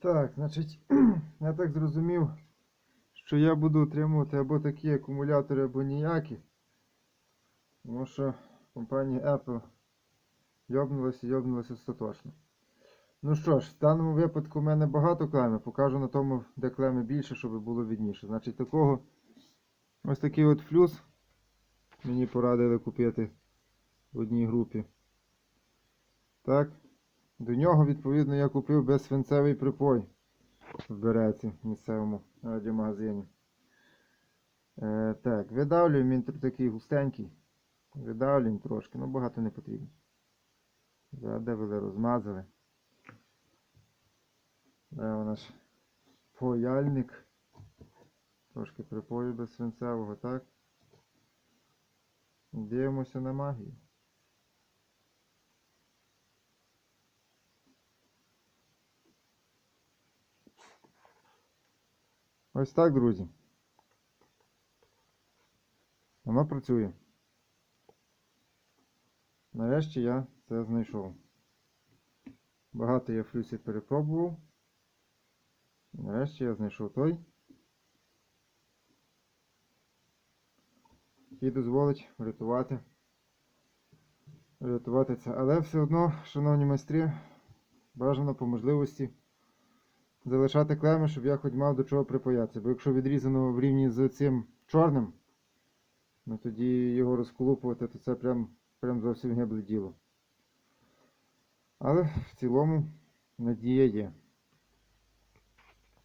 Так, значить, я так зрозумів, що я буду отримувати або такі акумулятори, або ніякі. Тому що компанія Apple йобнулася, йобнулася остаточно. Ну що ж, в даному випадку в мене багато клеми. Покажу на тому, де клеми більше, щоб було відніше. Значить, такого ось такий от флюс мені порадили купити в одній групі. Так. До нього, відповідно, я купив безсвинцевий припой в Береці, в місцевому радіомагазині. Е, так, видавлюємо він такий густенький. Видавлюємо трошки, ну багато не потрібно. Задавили, розмазали. Де у нас паяльник. Трошки припою безсвинцевого, так. Дивимося на магію. Ось так, друзі. Воно працює. Нарешті я це знайшов. Багато я флюсів перепробував. Нарешті я знайшов той. який дозволить врятувати. Врятувати це. Але все одно, шановні майстри, бажано по можливості залишати клеми, щоб я хоч мав до чого припаятися. Бо якщо відрізано в рівні з цим чорним, ну тоді його розколупувати, то це прям, прям зовсім гибле діло. Але в цілому надія є.